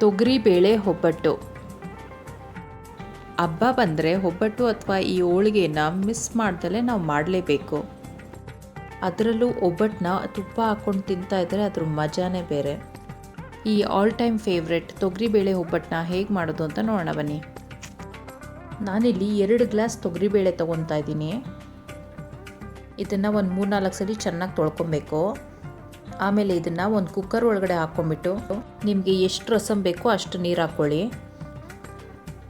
ತೊಗರಿಬೇಳೆ ಒಬ್ಬಟ್ಟು. ಹಬ್ಬ ಬಂದರೆ ಒಬ್ಬಟ್ಟು ಅಥವಾ ಈ ಹೋಳಿಗೆನ ಮಿಸ್ ಮಾಡ್ದಲೇ ನಾವು ಮಾಡಲೇಬೇಕು. ಅದರಲ್ಲೂ ಒಬ್ಬಟ್ಟನ್ನ ತುಪ್ಪ ಹಾಕ್ಕೊಂಡು ತಿಂತಾ ಇದ್ದರೆ ಅದ್ರ ಮಜಾನೇ ಬೇರೆ. ಈ ಆಲ್ ಟೈಮ್ ಫೇವ್ರೆಟ್ ತೊಗರಿಬೇಳೆ ಒಬ್ಬಟ್ಟನ್ನ ಹೇಗೆ ಮಾಡೋದು ಅಂತ ನೋಡೋಣ ಬನ್ನಿ. ನಾನಿಲ್ಲಿ ಎರಡು ಗ್ಲಾಸ್ ತೊಗರಿ ಬೇಳೆ ತೊಗೊತಾ ಇದ್ದೀನಿ. ಇದನ್ನು ಒಂದು ಮೂರು ನಾಲ್ಕು ಸಲ ಚೆನ್ನಾಗಿ ತೊಳ್ಕೊಬೇಕು. ಆಮೇಲೆ ಇದನ್ನು ಒಂದು ಕುಕ್ಕರ್ ಒಳಗಡೆ ಹಾಕ್ಕೊಂಬಿಟ್ಟು ನಿಮಗೆ ಎಷ್ಟು ರಸಮ್ ಬೇಕೋ ಅಷ್ಟು ನೀರು ಹಾಕ್ಕೊಳ್ಳಿ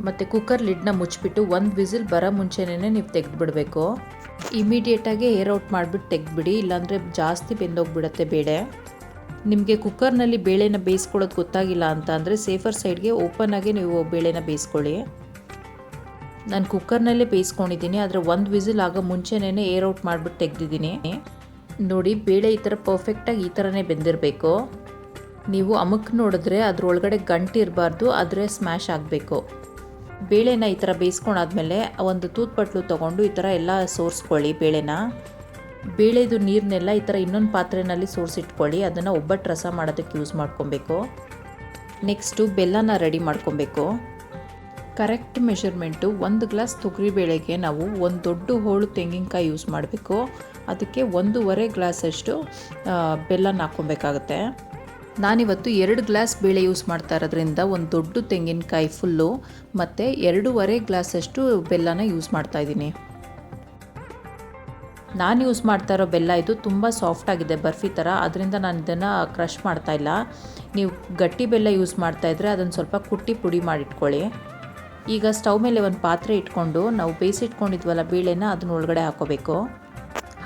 ಮತ್ತು ಕುಕ್ಕರ್ ಲಿಡ್ನ ಮುಚ್ಚಿಬಿಟ್ಟು ಒಂದು ವಿಸಿಲ್ ಬರೋ ಮುಂಚೆನೇ ನೀವು ತೆಗೆದುಬಿಡಬೇಕು. ಇಮಿಡಿಯೇಟಾಗಿ ಏರ್ ಔಟ್ ಮಾಡಿಬಿಟ್ಟು ತೆಗೆದುಬಿಡಿ, ಇಲ್ಲಾಂದರೆ ಜಾಸ್ತಿ ಬೆಂದೋಗ್ಬಿಡತ್ತೆ ಬೇಳೆ. ನಿಮಗೆ ಕುಕ್ಕರ್ನಲ್ಲಿ ಬೇಳೆನ ಬೇಯಿಸ್ಕೊಳ್ಳೋದು ಗೊತ್ತಾಗಿಲ್ಲ ಅಂತ ಅಂದರೆ ಸೇಫರ್ ಸೈಡ್ಗೆ ಓಪನ್ ಆಗಿ ನೀವು ಬೇಳೆನ ಬೇಯಿಸ್ಕೊಳ್ಳಿ. ನಾನು ಕುಕ್ಕರ್ನಲ್ಲೇ ಬೇಯಿಸ್ಕೊಂಡಿದ್ದೀನಿ, ಆದರೆ ಒಂದು ವಿಸಿಲ್ ಆಗೋ ಮುಂಚೆನೇ ಏರ್ ಔಟ್ ಮಾಡಿಬಿಟ್ಟು ತೆಗೆದಿದ್ದೀನಿ. ನೋಡಿ, ಬೇಳೆ ಈ ಥರ ಪರ್ಫೆಕ್ಟಾಗಿ ಈ ಥರನೇ ಬೆಂದಿರಬೇಕು. ನೀವು ಅಮಕ್ ನೋಡಿದ್ರೆ ಅದರೊಳಗಡೆ ಗಂಟು ಇರಬಾರ್ದು, ಆದರೆ ಸ್ಮ್ಯಾಶ್ ಆಗಬೇಕು. ಬೇಳೆನ ಈ ಥರ ಬೇಯಿಸ್ಕೊಂಡಾದ್ಮೇಲೆ ಒಂದು ತೂತ್ಪಟ್ಲು ತೊಗೊಂಡು ಈ ಥರ ಎಲ್ಲ ಸೋರಿಸ್ಕೊಳ್ಳಿ ಬೇಳೆನ. ಬೇಳೆದು ನೀರನ್ನೆಲ್ಲ ಈ ಥರ ಇನ್ನೊಂದು ಪಾತ್ರೆಯಲ್ಲಿ ಸೋರಿಸಿಟ್ಕೊಳ್ಳಿ, ಅದನ್ನು ಒಬ್ಬಟ್ಟು ರಸ ಮಾಡೋದಕ್ಕೆ ಯೂಸ್ ಮಾಡ್ಕೊಬೇಕು. ನೆಕ್ಸ್ಟು ಬೆಲ್ಲನ ರೆಡಿ ಮಾಡ್ಕೊಬೇಕು. ಕರೆಕ್ಟ್ ಮೆಷರ್ಮೆಂಟು ಒಂದು ಗ್ಲಾಸ್ ತೊಗರಿಬೇಳೆಗೆ ನಾವು ಒಂದು ದೊಡ್ಡ ಹೋಳು ತೆಂಗಿನಕಾಯಿ ಯೂಸ್ ಮಾಡಬೇಕು. ಅದಕ್ಕೆ ಒಂದೂವರೆ ಗ್ಲಾಸಷ್ಟು ಬೆಲ್ಲನ ಹಾಕ್ಕೊಬೇಕಾಗತ್ತೆ. ನಾನಿವತ್ತು ಎರಡು ಗ್ಲಾಸ್ ಬೇಳೆ ಯೂಸ್ ಮಾಡ್ತಾ ಇರೋದ್ರಿಂದ ಒಂದು ದೊಡ್ಡ ತೆಂಗಿನಕಾಯಿ ಫುಲ್ಲು ಮತ್ತು ಎರಡೂವರೆ ಗ್ಲಾಸಷ್ಟು ಬೆಲ್ಲನ ಯೂಸ್ ಮಾಡ್ತಾ ಇದ್ದೀನಿ. ನಾನು ಯೂಸ್ ಮಾಡ್ತಾ ಇರೋ ಬೆಲ್ಲ ಇದು ತುಂಬ ಸಾಫ್ಟ್ ಆಗಿದೆ, ಬರ್ಫಿ ಥರ ಅದರಿಂದ ನಾನು ಇದನ್ನು ಕ್ರಷ್ ಮಾಡ್ತಾ ಇಲ್ಲ. ನೀವು ಗಟ್ಟಿ ಬೆಲ್ಲ ಯೂಸ್ ಮಾಡ್ತಾ ಇದ್ದರೆ ಅದನ್ನು ಸ್ವಲ್ಪ ಕುಟ್ಟಿ ಪುಡಿ ಮಾಡಿಟ್ಕೊಳ್ಳಿ. ಈಗ ಸ್ಟವ್ ಮೇಲೆ ಒಂದು ಪಾತ್ರೆ ಇಟ್ಕೊಂಡು ನಾವು ಬೇಯಿಸಿಟ್ಕೊಂಡಿದ್ವಲ್ಲ ಬೇಳೆನ ಅದನ್ನ ಒಳಗಡೆ ಹಾಕೋಬೇಕು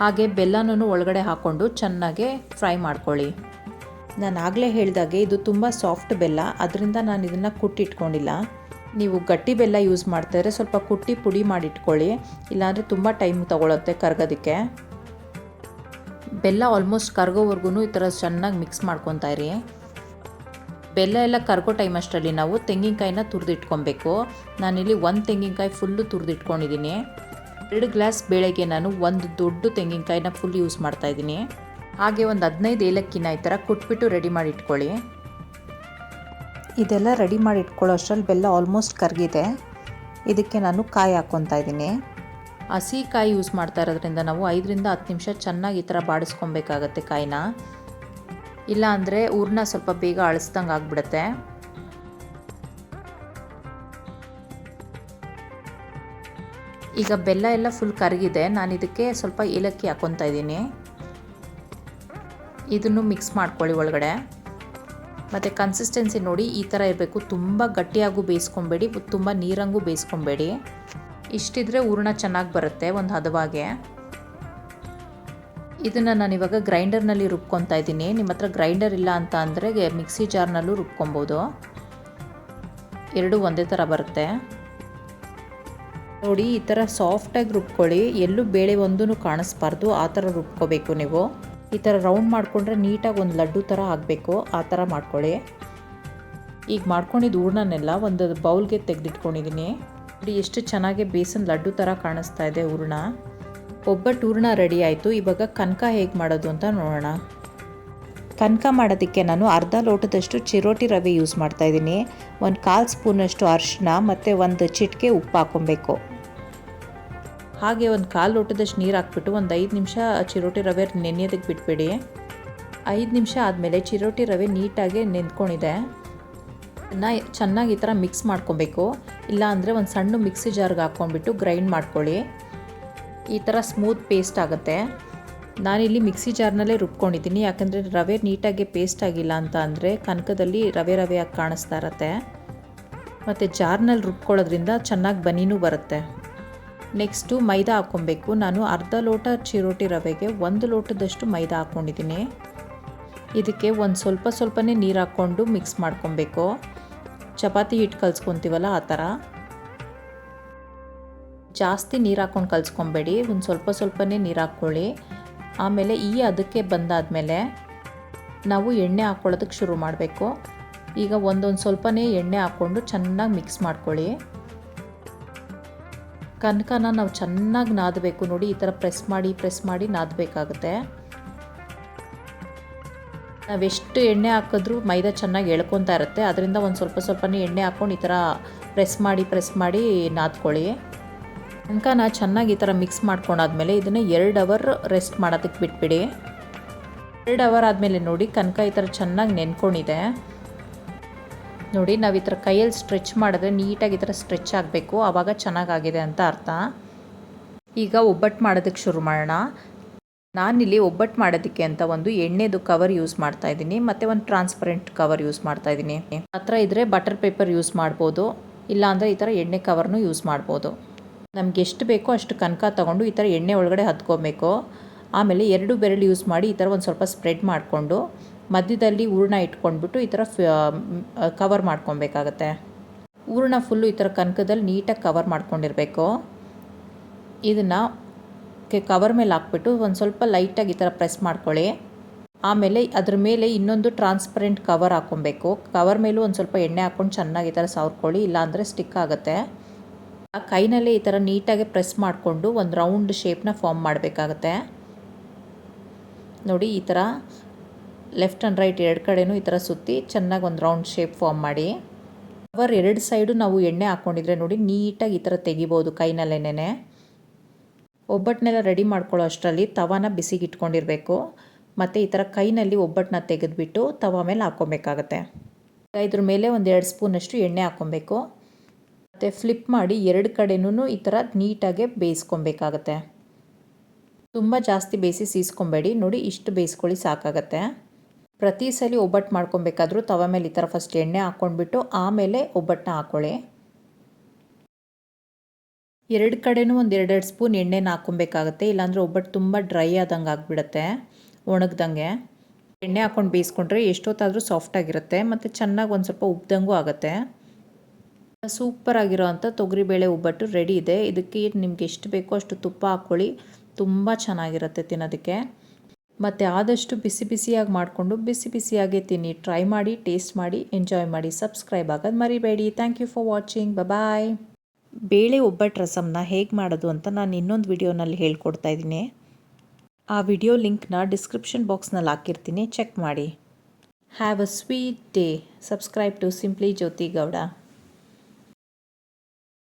ಹಾಗೆ ಬೆಲ್ಲನೂ ಒಳಗಡೆ ಹಾಕ್ಕೊಂಡು ಚೆನ್ನಾಗೆ ಫ್ರೈ ಮಾಡ್ಕೊಳ್ಳಿ. ನಾನು ಆಗಲೇ ಹೇಳಿದಾಗೆ ಇದು ತುಂಬ ಸಾಫ್ಟ್ ಬೆಲ್ಲ, ಅದರಿಂದ ನಾನು ಇದನ್ನು ಕುಟ್ಟಿಟ್ಕೊಂಡಿಲ್ಲ ನೀವು ಗಟ್ಟಿ ಬೆಲ್ಲ ಯೂಸ್ ಮಾಡ್ತಾಯಿದ್ರೆ ಸ್ವಲ್ಪ ಕುಟ್ಟಿ ಪುಡಿ ಮಾಡಿಟ್ಕೊಳ್ಳಿ, ಇಲ್ಲಾಂದರೆ ತುಂಬ ಟೈಮ್ ತೊಗೊಳುತ್ತೆ ಕರ್ಗೋದಕ್ಕೆ. ಬೆಲ್ಲ ಆಲ್ಮೋಸ್ಟ್ ಕರ್ಗೋವರೆಗೂ ಈ ಥರ ಚೆನ್ನಾಗಿ ಮಿಕ್ಸ್ ಮಾಡ್ಕೊತಾ ಇರಿ. ಬೆಲ್ಲ ಎಲ್ಲ ಕರ್ಗೋ ಟೈಮ್ ಅಷ್ಟರಲ್ಲಿ ನಾವು ತೆಂಗಿನಕಾಯಿನ ತುರಿದಿಟ್ಕೊಬೇಕು. ನಾನಿಲ್ಲಿ ಒಂದು ತೆಂಗಿನಕಾಯಿ ಫುಲ್ಲು ತುರಿದಿಟ್ಕೊಂಡಿದ್ದೀನಿ ಎರಡು ಗ್ಲಾಸ್ ಬೇಳೆಗೆ ನಾನು ಒಂದು ದೊಡ್ಡ ತೆಂಗಿನಕಾಯಿನ ಫುಲ್ ಯೂಸ್ ಮಾಡ್ತಾ ಇದ್ದೀನಿ. ಹಾಗೆ ಒಂದು ಹದಿನೈದು ಏಲಕ್ಕಿನ ಈ ಥರ ಕೊಟ್ಬಿಟ್ಟು ರೆಡಿ ಮಾಡಿ ಇಟ್ಕೊಳ್ಳಿ. ಇದೆಲ್ಲ ರೆಡಿ ಮಾಡಿ ಇಟ್ಕೊಳ್ಳೋ ಅಷ್ಟರಲ್ಲಿ ಬೆಲ್ಲ ಆಲ್ಮೋಸ್ಟ್ ಕರಗಿದೆ. ಇದಕ್ಕೆ ನಾನು ಕಾಯಿ ಹಾಕ್ಕೊತಾ ಇದ್ದೀನಿ. ಹಸಿ ಕಾಯಿ ಯೂಸ್ ಮಾಡ್ತಾ ಇರೋದ್ರಿಂದ ನಾವು ಐದರಿಂದ ಹತ್ತು ನಿಮಿಷ ಚೆನ್ನಾಗಿ ಈ ಥರ ಬಾಡಿಸ್ಕೊಬೇಕಾಗತ್ತೆ ಕಾಯಿನ. ಇಲ್ಲ ಅಂದರೆ ಊರನ್ನ ಸ್ವಲ್ಪ ಬೇಗ ಅಳಿಸ್ದಂಗೆ ಆಗಿಬಿಡುತ್ತೆ. ಈಗ ಬೆಲ್ಲ ಎಲ್ಲ ಫುಲ್ ಕರಗಿದೆ. ನಾನು ಇದಕ್ಕೆ ಸ್ವಲ್ಪ ಏಲಕ್ಕಿ ಹಾಕ್ಕೊತಾ ಇದ್ದೀನಿ. ಇದನ್ನು ಮಿಕ್ಸ್ ಮಾಡ್ಕೊಳ್ಳಿ ಒಳಗಡೆ. ಮತ್ತು ಕನ್ಸಿಸ್ಟೆನ್ಸಿ ನೋಡಿ ಈ ಥರ ಇರಬೇಕು. ತುಂಬ ಗಟ್ಟಿಯಾಗೂ ಬೇಯಿಸ್ಕೊಬೇಡಿ, ತುಂಬ ನೀರಂಗೂ ಬೇಯಿಸ್ಕೊಬೇಡಿ. ಇಷ್ಟಿದ್ರೆ ಹೂರ್ಣ ಚೆನ್ನಾಗಿ ಬರುತ್ತೆ ಒಂದು ಹದವಾಗೆ. ಇದನ್ನು ನಾನು ಇವಾಗ ಗ್ರೈಂಡರ್ನಲ್ಲಿ ರುಬ್ಕೊತಾ ಇದ್ದೀನಿ. ನಿಮ್ಮ ಹತ್ರ ಗ್ರೈಂಡರ್ ಇಲ್ಲ ಅಂತ ಅಂದರೆ ಮಿಕ್ಸಿ ಜಾರ್ನಲ್ಲೂ ರುಬ್ಕೊಬೋದು. ಎರಡೂ ಒಂದೇ ಥರ ಬರುತ್ತೆ. ನೋಡಿ, ಈ ಥರ ಸಾಫ್ಟಾಗಿ ರುಬ್ಕೊಳ್ಳಿ. ಎಲ್ಲೂ ಬೇಳೆ ಒಂದೂ ಕಾಣಿಸ್ಬಾರ್ದು. ಆ ಥರ ರುಬ್ಕೋಬೇಕು ನೀವು. ಈ ಥರ ರೌಂಡ್ ಮಾಡಿಕೊಂಡ್ರೆ ನೀಟಾಗಿ ಒಂದು ಲಡ್ಡು ಥರ ಆಗಬೇಕು. ಆ ಥರ ಮಾಡ್ಕೊಳ್ಳಿ. ಈಗ ಮಾಡ್ಕೊಂಡಿದ್ದು ಹೂರ್ಣನೆಲ್ಲ ಒಂದು ಬೌಲ್ಗೆ ತೆಗೆದಿಟ್ಕೊಂಡಿದ್ದೀನಿ ನೋಡಿ, ಎಷ್ಟು ಚೆನ್ನಾಗಿ ಬೇಸನ್ ಲಡ್ಡು ಥರ ಕಾಣಿಸ್ತಾ ಇದೆ ಹೂರ್ಣ ಒಬ್ಬಟ್ಟು ಹೂರ್ಣ ರೆಡಿ ಆಯಿತು. ಇವಾಗ ಕನಕ ಹೇಗೆ ಮಾಡೋದು ಅಂತ ನೋಡೋಣ. ಕನಕ ಮಾಡೋದಕ್ಕೆ ನಾನು ಅರ್ಧ ಲೋಟದಷ್ಟು ಚಿರೋಟಿ ರವೆ ಯೂಸ್ ಮಾಡ್ತಾ ಇದ್ದೀನಿ ಒಂದು ಕಾಲು ಸ್ಪೂನಷ್ಟು ಅರಿಶಿನ ಮತ್ತು ಒಂದು ಚಿಟಿಕೆ ಉಪ್ಪು ಹಾಕ್ಕೊಬೇಕು. ಹಾಗೆ ಒಂದು ಕಾಲು ಲೋಟದಷ್ಟು ನೀರು ಹಾಕ್ಬಿಟ್ಟು ಒಂದು ಐದು ನಿಮಿಷ ಚಿರೋಟಿ ರವೆ ನೆನೆಯೋದಕ್ಕೆ ಬಿಟ್ಬಿಡಿ. ಐದು ನಿಮಿಷ ಆದಮೇಲೆ ಚಿರೋಟಿ ರವೆ ನೀಟಾಗಿ ನೆಂದ್ಕೊಂಡಿದೆ ನಾ ಚೆನ್ನಾಗಿ ಈ ಥರ ಮಿಕ್ಸ್ ಮಾಡ್ಕೊಬೇಕು. ಇಲ್ಲಾಂದರೆ ಒಂದು ಸಣ್ಣ ಮಿಕ್ಸಿ ಜಾರ್ಗೆ ಹಾಕ್ಕೊಂಡ್ಬಿಟ್ಟು ಗ್ರೈಂಡ್ ಮಾಡ್ಕೊಳ್ಳಿ. ಈ ಥರ ಸ್ಮೂತ್ ಪೇಸ್ಟ್ ಆಗುತ್ತೆ. ನಾನಿಲ್ಲಿ ಮಿಕ್ಸಿ ಜಾರ್ನಲ್ಲೇ ರುಬ್ಕೊಂಡಿದ್ದೀನಿ. ಯಾಕಂದರೆ ರವೆ ನೀಟಾಗಿ ಪೇಸ್ಟ್ ಆಗಿಲ್ಲ ಅಂತ ಅಂದರೆ ಕನಕದಲ್ಲಿ ರವೆ ರವೆಯಾಗಿ ಕಾಣಿಸ್ತಾ ಇರತ್ತೆ. ಮತ್ತು ಜಾರ್ನಲ್ಲಿ ರುಬ್ಕೊಳ್ಳೋದ್ರಿಂದ ಚೆನ್ನಾಗಿ ಬನೀನೂ ಬರುತ್ತೆ. ನೆಕ್ಸ್ಟು ಮೈದಾ ಹಾಕ್ಕೊಬೇಕು. ನಾನು ಅರ್ಧ ಲೋಟ ಚಿರೋಟಿ ರವೆಗೆ ಒಂದು ಲೋಟದಷ್ಟು ಮೈದಾ ಹಾಕ್ಕೊಂಡಿದ್ದೀನಿ. ಇದಕ್ಕೆ ಒಂದು ಸ್ವಲ್ಪ ಸ್ವಲ್ಪನೇ ನೀರು ಹಾಕ್ಕೊಂಡು ಮಿಕ್ಸ್ ಮಾಡ್ಕೊಬೇಕು. ಚಪಾತಿ ಹಿಟ್ಟು ಕಲ್ಸ್ಕೊತೀವಲ್ಲ ಆ ಥರ. ಜಾಸ್ತಿ ನೀರು ಹಾಕ್ಕೊಂಡು ಕಲ್ಸ್ಕೊಬೇಡಿ. ಒಂದು ಸ್ವಲ್ಪ ಸ್ವಲ್ಪನೇ ನೀರು ಹಾಕ್ಕೊಳ್ಳಿ. ಆಮೇಲೆ ಈ ಅದಕ್ಕೆ ಬಂದಾದಮೇಲೆ ನಾವು ಎಣ್ಣೆ ಹಾಕ್ಕೊಳ್ಳೋದಕ್ಕೆ ಶುರು ಮಾಡಬೇಕು. ಈಗ ಒಂದೊಂದು ಸ್ವಲ್ಪನೇ ಎಣ್ಣೆ ಹಾಕ್ಕೊಂಡು ಚೆನ್ನಾಗಿ ಮಿಕ್ಸ್ ಮಾಡ್ಕೊಳ್ಳಿ. ಕನಕನ ನಾವು ಚೆನ್ನಾಗಿ ನಾದಬೇಕು ನೋಡಿ, ಈ ಥರ ಪ್ರೆಸ್ ಮಾಡಿ ಪ್ರೆಸ್ ಮಾಡಿ ನಾದಬೇಕಾಗುತ್ತೆ. ನಾವೆಷ್ಟು ಎಣ್ಣೆ ಹಾಕಿದ್ರೂ ಮೈದಾ ಚೆನ್ನಾಗಿ ಎಳ್ಕೊತಾ ಇರುತ್ತೆ. ಅದರಿಂದ ಒಂದು ಸ್ವಲ್ಪ ಸ್ವಲ್ಪನೇ ಎಣ್ಣೆ ಹಾಕ್ಕೊಂಡು ಈ ಥರ ಪ್ರೆಸ್ ಮಾಡಿ ಪ್ರೆಸ್ ಮಾಡಿ ನಾದ್ಕೊಳ್ಳಿ. ಕನಕನ ಚೆನ್ನಾಗಿ ಈ ಥರ ಮಿಕ್ಸ್ ಮಾಡ್ಕೊಂಡಾದ್ಮೇಲೆ ಇದನ್ನು ಎರಡು ಅವರ್ ರೆಸ್ಟ್ ಮಾಡೋದಕ್ಕೆ ಬಿಟ್ಬಿಡಿ. ಎರಡು ಅವರ್ ಆದಮೇಲೆ ನೋಡಿ ಕನಕ ಈ ಥರ ಚೆನ್ನಾಗಿ ನೆನ್ಕೊಂಡಿದೆ. ನೋಡಿ, ನಾವು ಈ ಥರ ಕೈಯಲ್ಲಿ ಸ್ಟ್ರೆಚ್ ಮಾಡಿದ್ರೆ ನೀಟಾಗಿ ಈ ಥರ ಸ್ಟ್ರೆಚ್ ಆಗಬೇಕು. ಆವಾಗ ಚೆನ್ನಾಗಾಗಿದೆ ಅಂತ ಅರ್ಥ. ಈಗ ಒಬ್ಬಟ್ಟು ಮಾಡೋದಕ್ಕೆ ಶುರು ಮಾಡೋಣ. ನಾನಿಲ್ಲಿ ಒಬ್ಬಟ್ಟು ಮಾಡೋದಕ್ಕೆ ಅಂತ ಒಂದು ಎಣ್ಣೆದು ಕವರ್ ಯೂಸ್ ಮಾಡ್ತಾ ಇದ್ದೀನಿ. ಮತ್ತು ಒಂದು ಟ್ರಾನ್ಸ್ಪರೆಂಟ್ ಕವರ್ ಯೂಸ್ ಮಾಡ್ತಾ ಇದ್ದೀನಿ. ಹತ್ರ ಇದ್ದರೆ ಬಟರ್ ಪೇಪರ್ ಯೂಸ್ ಮಾಡ್ಬೋದು. ಇಲ್ಲಾಂದರೆ ಈ ಥರ ಎಣ್ಣೆ ಕವರ್ನು ಯೂಸ್ ಮಾಡ್ಬೋದು. ನಮ್ಗೆ ಎಷ್ಟು ಬೇಕೋ ಅಷ್ಟು ಕನಕ ತೊಗೊಂಡು ಈ ಥರ ಎಣ್ಣೆ ಒಳಗಡೆ ಹತ್ಕೊಬೇಕು. ಆಮೇಲೆ ಎರಡು ಬೆರಳು ಯೂಸ್ ಮಾಡಿ ಈ ಥರ ಒಂದು ಸ್ವಲ್ಪ ಸ್ಪ್ರೆಡ್ ಮಾಡಿಕೊಂಡು ಮಧ್ಯದಲ್ಲಿ ಹೂರ್ಣ ಇಟ್ಕೊಂಡ್ಬಿಟ್ಟು ಈ ಥರ ಕವರ್ ಮಾಡ್ಕೊಬೇಕಾಗತ್ತೆ. ಹೂರ್ಣ ಫುಲ್ಲು ಈ ಥರ ಕನಕದಲ್ಲಿ ನೀಟಾಗಿ ಕವರ್ ಮಾಡ್ಕೊಂಡಿರಬೇಕು. ಇದನ್ನು ಕವರ್ ಮೇಲೆ ಹಾಕ್ಬಿಟ್ಟು ಒಂದು ಸ್ವಲ್ಪ ಲೈಟಾಗಿ ಈ ಥರ ಪ್ರೆಸ್ ಮಾಡ್ಕೊಳ್ಳಿ. ಆಮೇಲೆ ಅದ್ರ ಮೇಲೆ ಇನ್ನೊಂದು ಟ್ರಾನ್ಸ್ಪರೆಂಟ್ ಕವರ್ ಹಾಕ್ಕೊಬೇಕು. ಕವರ್ ಮೇಲೂ ಒಂದು ಸ್ವಲ್ಪ ಎಣ್ಣೆ ಹಾಕ್ಕೊಂಡು ಚೆನ್ನಾಗಿ ಈ ಥರ ಸವರ್ಕೊಳ್ಳಿ, ಇಲ್ಲಾಂದರೆ ಸ್ಟಿಕ್ ಆಗುತ್ತೆ. ಆ ಕೈನಲ್ಲೇ ಈ ಥರ ನೀಟಾಗಿ ಪ್ರೆಸ್ ಮಾಡಿಕೊಂಡು ಒಂದು ರೌಂಡ್ ಶೇಪ್ನ ಫಾರ್ಮ್ ಮಾಡಬೇಕಾಗತ್ತೆ. ನೋಡಿ ಈ ಥರ ಲೆಫ್ಟ್ ಆ್ಯಂಡ್ ರೈಟ್ ಎರಡು ಕಡೆನೂ ಈ ಥರ ಸುತ್ತಿ ಚೆನ್ನಾಗಿ ಒಂದು ರೌಂಡ್ ಶೇಪ್ ಫಾರ್ಮ್ ಮಾಡಿ. ಕವರ್ ಎರಡು ಸೈಡು ನಾವು ಎಣ್ಣೆ ಹಾಕ್ಕೊಂಡಿದ್ರೆ ನೋಡಿ ನೀಟಾಗಿ ಈ ಥರ ತೆಗಿಬೋದು ಕೈನಲ್ಲೇನೆ ಒಬ್ಬಟ್ಟನ್ನೆಲ್ಲ ರೆಡಿ ಮಾಡ್ಕೊಳ್ಳೋ ಅಷ್ಟರಲ್ಲಿ ತವಾನ ಬಿಸಿಗೆ ಇಟ್ಕೊಂಡಿರಬೇಕು. ಮತ್ತು ಈ ಥರ ಕೈನಲ್ಲಿ ಒಬ್ಬಟ್ಟನ್ನ ತೆಗೆದುಬಿಟ್ಟು ತವ ಮೇಲೆ ಹಾಕ್ಕೊಬೇಕಾಗತ್ತೆ. ಇದ್ರ ಮೇಲೆ ಒಂದು ಎರಡು ಸ್ಪೂನಷ್ಟು ಎಣ್ಣೆ ಹಾಕ್ಕೊಬೇಕು. ಮತ್ತು ಫ್ಲಿಪ್ ಮಾಡಿ ಎರಡು ಕಡೆನೂ ಈ ಥರ ನೀಟಾಗೆ ಬೇಯಿಸ್ಕೊಬೇಕಾಗತ್ತೆ. ತುಂಬ ಜಾಸ್ತಿ ಬೇಯಿಸಿ ಸೀಸ್ಕೊಬೇಡಿ. ನೋಡಿ ಇಷ್ಟು ಬೇಯಿಸ್ಕೊಳ್ಳಿ ಸಾಕಾಗತ್ತೆ. ಪ್ರತಿ ಸಲ ಒಬ್ಬಟ್ಟು ಮಾಡ್ಕೊಬೇಕಾದ್ರೂ ತವ ಮೇಲೆ ಈ ಥರ ಫಸ್ಟ್ ಎಣ್ಣೆ ಹಾಕ್ಕೊಂಡ್ಬಿಟ್ಟು ಆಮೇಲೆ ಒಬ್ಬಟ್ಟನ್ನ ಹಾಕ್ಕೊಳ್ಳಿ ಎರಡು ಕಡೆನೂ ಒಂದು ಎರಡೆರಡು ಸ್ಪೂನ್ ಎಣ್ಣೆನ ಹಾಕ್ಕೊಬೇಕಾಗತ್ತೆ, ಇಲ್ಲಾಂದರೆ ಒಬ್ಬಟ್ಟು ತುಂಬ ಡ್ರೈ ಆದಂಗೆ ಆಗಿಬಿಡುತ್ತೆ, ಒಣಗ್ದಂಗೆ. ಎಣ್ಣೆ ಹಾಕ್ಕೊಂಡು ಬೇಯಿಸ್ಕೊಂಡ್ರೆ ಎಷ್ಟೊತ್ತಾದರೂ ಸಾಫ್ಟಾಗಿರುತ್ತೆ ಮತ್ತು ಚೆನ್ನಾಗಿ ಒಂದು ಸ್ವಲ್ಪ ಉಬ್ದಂಗೂ ಆಗುತ್ತೆ. ಸೂಪರ್ ಆಗಿರೋ ತೊಗರಿಬೇಳೆ ಒಬ್ಬಟ್ಟು ರೆಡಿ ಇದೆ. ಇದಕ್ಕೆ ನಿಮ್ಗೆ ಎಷ್ಟು ಬೇಕೋ ಅಷ್ಟು ತುಪ್ಪ ಹಾಕ್ಕೊಳ್ಳಿ ತುಂಬ ಚೆನ್ನಾಗಿರುತ್ತೆ ತಿನ್ನೋದಕ್ಕೆ. ಮತ್ತು ಆದಷ್ಟು ಬಿಸಿ ಬಿಸಿಯಾಗಿ ಮಾಡಿಕೊಂಡು ಬಿಸಿ ಬಿಸಿಯಾಗಿ ತಿನ್ನಿ. ಟ್ರೈ ಮಾಡಿ ಟೇಸ್ಟ್ ಮಾಡಿ ಎಂಜಾಯ್ ಮಾಡಿ ಸಬ್ಸ್ಕ್ರೈಬ್ ಆಗೋದು ಮರಿಬೇಡಿ. Thank you for watching bye ಬೇಳೆ ಒಬ್ಬಟ್ಟು ರಸಮ್ನ ಹೇಗೆ ಮಾಡೋದು ಅಂತ ನಾನು ಇನ್ನೊಂದು ವಿಡಿಯೋನಲ್ಲಿ ಹೇಳ್ಕೊಡ್ತಾ ಇದ್ದೀನಿ. ಆ ವಿಡಿಯೋ ಲಿಂಕ್ನ ಡಿಸ್ಕ್ರಿಪ್ಷನ್ ಬಾಕ್ಸ್ನಲ್ಲಿ ಹಾಕಿರ್ತೀನಿ. ಚೆಕ್ ಮಾಡಿ. Have a sweet day subscribe to simply Jyothi Gowda